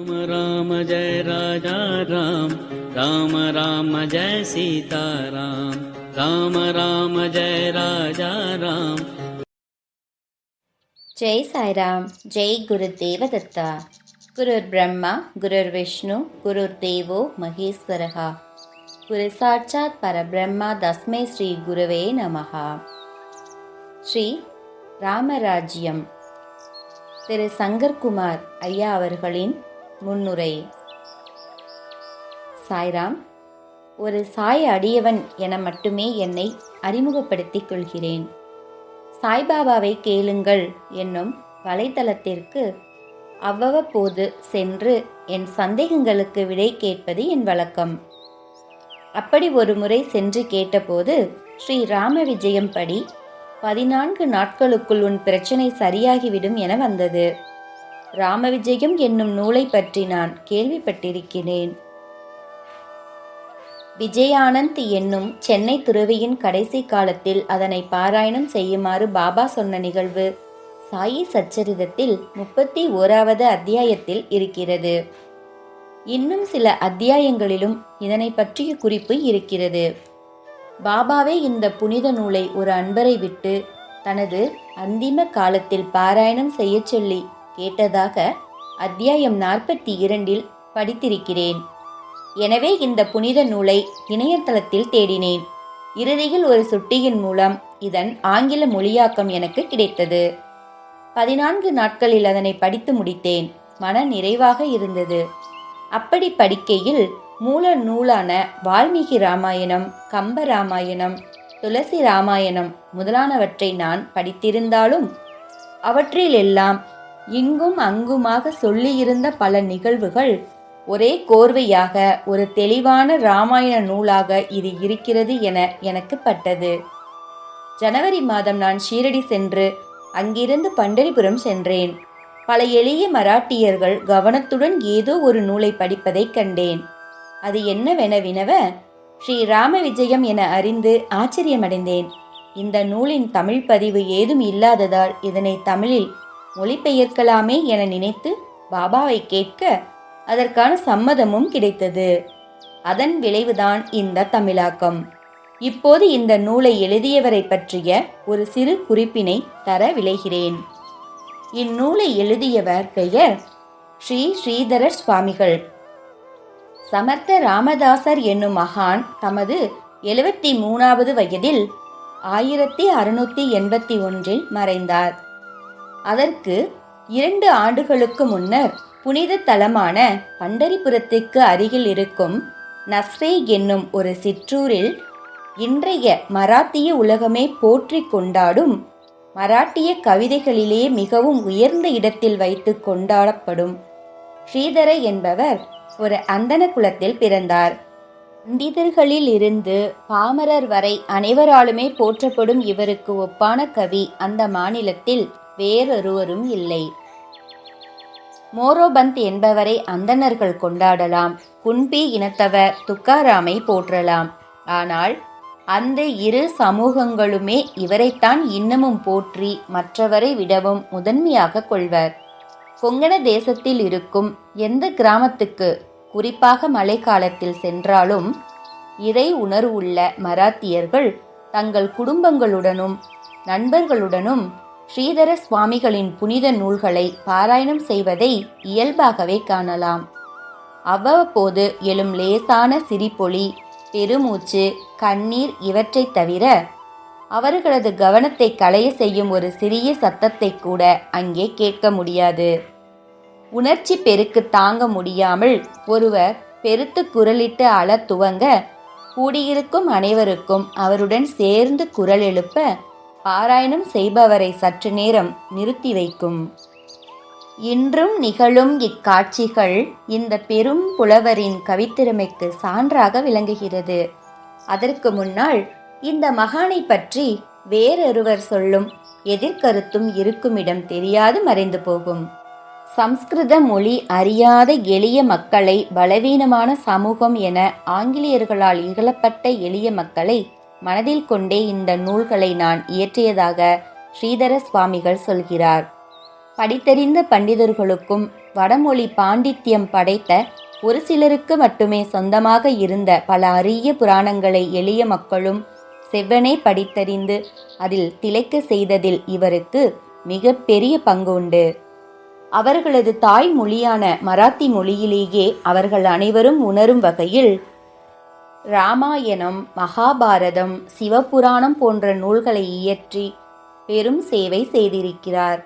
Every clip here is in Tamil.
राम राम जय राजा राम राम राम जय सीता राम राम राम जय राजा राम ஜெய் சாய்ராம் ஜெய் குரு தேவதத்தா குருர் பிரம்மா குருர் விஷ்ணு குருர் தேவோ மகேஸ்வரகா குரு சாட்சாத் பரபிரம்மா தஸ்மை ஸ்ரீ குருவே நமகா ஸ்ரீ ராமராஜ்யம் திரு சங்கர்குமார் ஐயா அவர்களின் முன்னுரை. சாய்ராம் ஒரு சாய் அடியவன் என மட்டுமே என்னை அறிமுகப்படுத்திக் கொள்கிறேன். சாய்பாபாவை கேளுங்கள் என்னும் வலைத்தளத்திற்கு அவ்வப்போது சென்று என் சந்தேகங்களுக்கு விடை கேட்பது என் வழக்கம். அப்படி ஒரு முறை சென்று கேட்டபோது ஸ்ரீ ராம விஜயம் படி பதினான்கு நாட்களுக்குள் உன் பிரச்சனை சரியாகிவிடும் என வந்தது. ராம விஜயம் என்னும் நூலை பற்றி நான் கேள்விப்பட்டிருக்கிறேன். விஜயானந்த் என்னும் சென்னை துறவியின் கடைசி காலத்தில் அதனை பாராயணம் செய்யுமாறு பாபா சொன்ன நிகழ்வு சாயி சச்சரிதத்தில் முப்பத்தி ஓராவது அத்தியாயத்தில் இருக்கிறது. இன்னும் சில அத்தியாயங்களிலும் இதனை பற்றிய குறிப்பு இருக்கிறது. பாபாவே இந்த புனித நூலை ஒரு அன்பரை விட்டு தனது அந்திம காலத்தில் பாராயணம் செய்யச் சொல்லி கேட்டதாக அத்தியாயம் நாற்பத்தி இரண்டில் படித்திருக்கிறேன். எனவே இந்த புனித நூலை இணையதளத்தில் தேடினேன். இறுதியில் ஒரு சுட்டியின் மூலம் இதன் ஆங்கில மொழியாக்கம் எனக்கு கிடைத்தது. பதினான்கு நாட்களில் அதனை படித்து முடித்தேன். மன நிறைவாக இருந்தது. அப்படி படிக்கையில் மூல நூலான வால்மீகி ராமாயணம் கம்ப ராமாயணம் துளசி ராமாயணம் முதலானவற்றை நான் படித்திருந்தாலும் அவற்றிலெல்லாம் இங்கும் அங்குமாக சொல்லியிருந்த பல நிகழ்வுகள் ஒரே கோர்வையாக ஒரு தெளிவான ராமாயண நூலாக இது இருக்கிறது என எனக்கு பட்டது. ஜனவரி மாதம் நான் ஷீரடி சென்று அங்கிருந்து பண்டரிபுரம் சென்றேன். பல எளிய மராட்டியர்கள் கவனத்துடன் ஏதோ ஒரு நூலை படிப்பதைக் கண்டேன். அது என்னவென வினவ ஸ்ரீ ராம விஜயம் என அறிந்து ஆச்சரியமடைந்தேன். இந்த நூலின் தமிழ் பதிவு ஏதும் இல்லாததால் இதனை தமிழில் மொழிபெயர்க்கலாமே என நினைத்து பாபாவை கேட்க அதற்கான சம்மதமும் கிடைத்தது. அதன் விளைவுதான் இந்த தமிழாக்கம். இப்போது இந்த நூலை எழுதியவரை பற்றிய ஒரு சிறு குறிப்பினை தர விளைகிறேன் இந்நூலை எழுதியவர் பெயர் ஸ்ரீ ஸ்ரீதரர் சுவாமிகள். சமர்த்த ராமதாசர் என்னும் மகான் தமது எழுபத்தி மூணாவது வயதில் ஆயிரத்தி அறுநூற்றி எண்பத்தி ஒன்றில் மறைந்தார். அதற்கு இரண்டு ஆண்டுகளுக்கு முன்னர் புனித தலமான பண்டரிபுரத்திற்கு அருகில் இருக்கும் நஸ்ரே என்னும் ஒரு சிற்றூரில் இன்றைய மராத்திய உலகமே போற்றி கொண்டாடும் மராட்டிய கவிதைகளிலே மிகவும் உயர்ந்த இடத்தில் வைத்து கொண்டாடப்படும். ஸ்ரீதர என்பவர் ஒரு அந்தன குலத்தில் பிறந்தார். பண்டிதர்களில் இருந்து பாமரர் வரை அனைவராலுமே போற்றப்படும் இவருக்கு ஒப்பான கவி அந்த மாநிலத்தில் வேறொருவரும் இல்லை. மோரோபந்த் என்பவரை அந்தணர்கள் கொண்டாடலாம். குன்பி இனத்தவர் துக்காராமை போற்றலாம். ஆனால் அந்த இரு சமூகங்களுமே இவரைத்தான் இன்னமும் போற்றி மற்றவரை விடவும் முதன்மையாக கொள்வர். கொங்கண தேசத்தில் இருக்கும் எந்த கிராமத்துக்கு குறிப்பாக மழைக்காலத்தில் சென்றாலும் இறை உணர்வுள்ள மராத்தியர்கள் தங்கள் குடும்பங்களுடனும் நண்பர்களுடனும் ஸ்ரீதர சுவாமிகளின் புனித நூல்களை பாராயணம் செய்வதை இயல்பாகவே காணலாம். அவ்வப்போது எழும் லேசான சிரிப்பொலி பெருமூச்சு கண்ணீர் இவற்றைத் தவிர அவர்களது கவனத்தை களைய செய்யும் ஒரு சிறிய சத்தத்தை கூட அங்கே கேட்க முடியாது. உணர்ச்சி பெருக்கு தாங்க முடியாமல் ஒருவர் பெருத்து குரலிட்டு அழ துவங்க கூடியிருக்கும் அனைவருக்கும் அவருடன் சேர்ந்து குரல் எழுப்ப பாராயணம் செய்பவரை சற்று நேரம் நிறுத்தி வைக்கும். இன்றும் நிகழும் இக்காட்சிகள் இந்த பெரும் புலவரின் கவித்திறமைக்கு சான்றாக விளங்குகிறது. அதற்கு முன்னால் இந்த மகானை பற்றி வேறொருவர் சொல்லும் எதிர்கருத்தும் இருக்குமிடம் தெரியாது மறைந்து போகும். சம்ஸ்கிருத மொழி அறியாத எளிய மக்களை பலவீனமான சமூகம் என ஆங்கிலேயர்களால் இகழப்பட்ட எளிய மக்களை மனதில் கொண்டே இந்த நூல்களை நான் இயற்றியதாக ஸ்ரீதர சுவாமிகள் சொல்கிறார். படித்தறிந்த பண்டிதர்களுக்கும் வடமொழி பாண்டித்யம் படைத்த ஒரு சிலருக்கு மட்டுமே சொந்தமாக இருந்த பல அரிய புராணங்களை எளிய மக்களும் செவ்வனே படித்தறிந்து அதில் திளைக்க செய்ததில் இவருக்கு மிக பெரிய பங்கு உண்டு அவர்களது தாய்மொழியான மராத்தி மொழியிலேயே அவர்கள் அனைவரும் உணரும் வகையில் ராமாயணம் மகாபாரதம் சிவபுராணம் போன்ற நூல்களை இயற்றி பெரும் சேவை செய்திருக்கிறார்.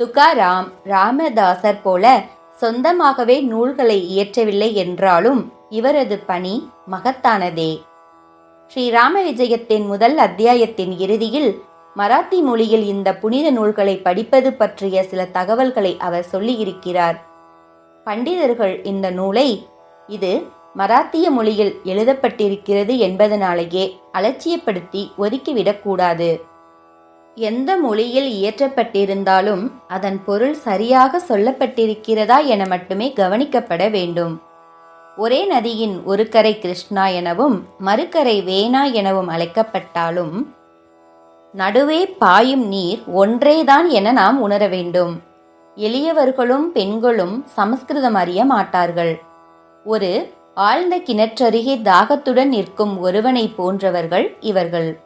துகாராம் ராமதாசர் போல சொந்தமாகவே நூல்களை இயற்றவில்லை என்றாலும் இவரது பணி மகத்தானதே. ஸ்ரீராம விஜயத்தின் முதல் அத்தியாயத்தின் இறுதியில் மராத்தி மொழியில் இந்த புனித நூல்களை படிப்பது பற்றிய சில தகவல்களை அவர் சொல்லியிருக்கிறார். பண்டிதர்கள் இந்த நூலை இது மராத்திய மொழியில் எழுதப்பட்டிருக்கிறது என்பதனாலேயே அலட்சியப்படுத்தி ஒதுக்கிவிடக்கூடாது எந்த மொழியில் இயற்றப்பட்டிருந்தாலும் அதன் பொருள் சரியாக சொல்லப்பட்டிருக்கிறதா என மட்டுமே கவனிக்கப்பட வேண்டும். ஒரே நதியின் ஒரு கரை கிருஷ்ணா எனவும் மறுகரை வேணா எனவும் அழைக்கப்பட்டாலும் நடுவே பாயும் நீர் ஒன்றேதான் என நாம் உணர வேண்டும். எளியவர்களும் பெண்களும் சமஸ்கிருதம் அறிய மாட்டார்கள். ஒரு ஆழ்ந்த கிணற்றருகே தாகத்துடன் நிற்கும் ஒருவனை போன்றவர்கள் இவர்கள்.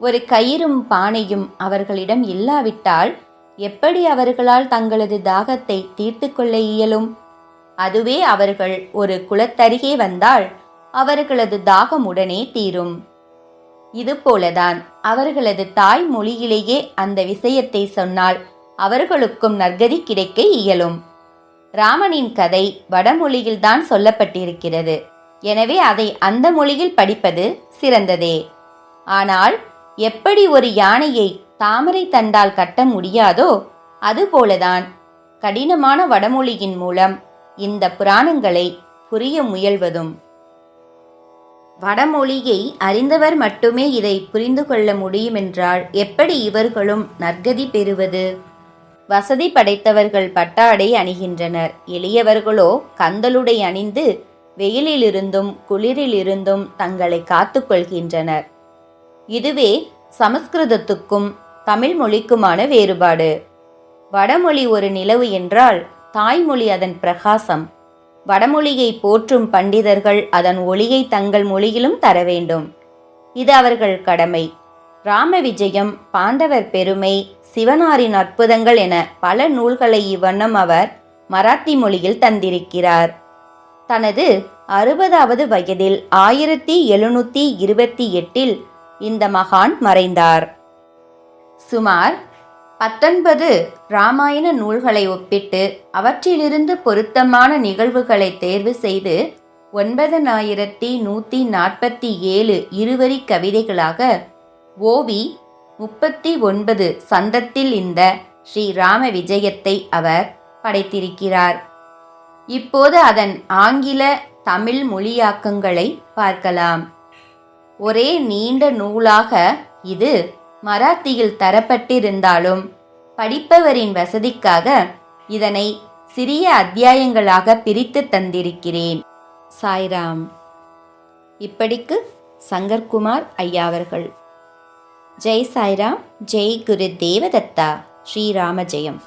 ஒரு கயிறும் பானையும் அவர்களிடம் இல்லாவிட்டால் எப்படி அவர்களால் தங்களது தாகத்தை தீர்த்து கொள்ள இயலும்? அதுவே அவர்கள் ஒரு குளத்தருகே வந்தால் அவர்களது தாகம் உடனே தீரும். இதுபோலதான் அவர்களது தாய் மொழியிலேயே அந்த விஷயத்தை சொன்னால் அவர்களுக்கும் நற்கதி கிடைக்க இயலும். ராமனின் கதை வடமொழியில்தான் சொல்லப்பட்டிருக்கிறது. எனவே அதை அந்த மொழியில் படிப்பது சிறந்ததே. ஆனால் எப்படி ஒரு யானையை தாமரை தண்டால் கட்ட முடியாதோ அதுபோலதான் கடினமான வடமொழியின் மூலம் இந்த புராணங்களை புரிய முயல்வதும். வடமொழியை அறிந்தவர் மட்டுமே இதை புரிந்து கொள்ள முடியுமென்றால் எப்படி இவர்களும் நற்கதி பெறுவது? வசதி படைத்தவர்கள் பட்டாடை அணிகின்றனர். எளியவர்களோ கந்தலுடை அணிந்து வெயிலிலிருந்தும் குளிரிலிருந்தும் தங்களை காத்துக்கொள்கின்றனர் இதுவே சமஸ்கிருதத்துக்கும் தமிழ் மொழிக்குமான வேறுபாடு. வடமொழி ஒரு நிலவு என்றால் தாய்மொழி அதன் பிரகாசம். வடமொழியை போற்றும் பண்டிதர்கள் அதன் ஒளியை தங்கள் மொழியிலும் தர வேண்டும். இது அவர்கள் கடமை. ராம விஜயம் பாண்டவர் பெருமை சிவனாரின் அற்புதங்கள் என பல நூல்களை இவ்வண்ணம் அவர் மராத்தி மொழியில் தந்திருக்கிறார். தனது அறுபதாவது வயதில் ஆயிரத்தி எழுநூத்தி இருபத்தி எட்டில் இந்த மகான் மறைந்தார். சுமார் பத்தொன்பது இராமாயண நூல்களை ஒப்பிட்டு அவற்றிலிருந்து பொருத்தமான நிகழ்வுகளை தேர்வு செய்து ஒன்பதனாயிரத்தி நூற்றி நாற்பத்தி ஏழு இருவரி கவிதைகளாக ஓவி முப்பத்தி ஒன்பது சந்தத்தில் இந்த ஸ்ரீராம விஜயத்தை அவர் படைத்திருக்கிறார். இப்போது அதன் ஆங்கில தமிழ் மொழியாக்கங்களை பார்க்கலாம். ஒரே நீண்ட நூலாக இது மராத்தியில் தரப்பட்டிருந்தாலும் படிப்பவரின் வசதிக்காக இதனை சிறிய அத்தியாயங்களாக பிரித்து தந்திருக்கிறேன். சாய்ராம். இப்படிக்கு சங்கர்குமார் ஐயாவர்கள் ஜெய் சாய்ராம் ஜெய் குரு தேவதத்தா ஸ்ரீராம ஜெயம்.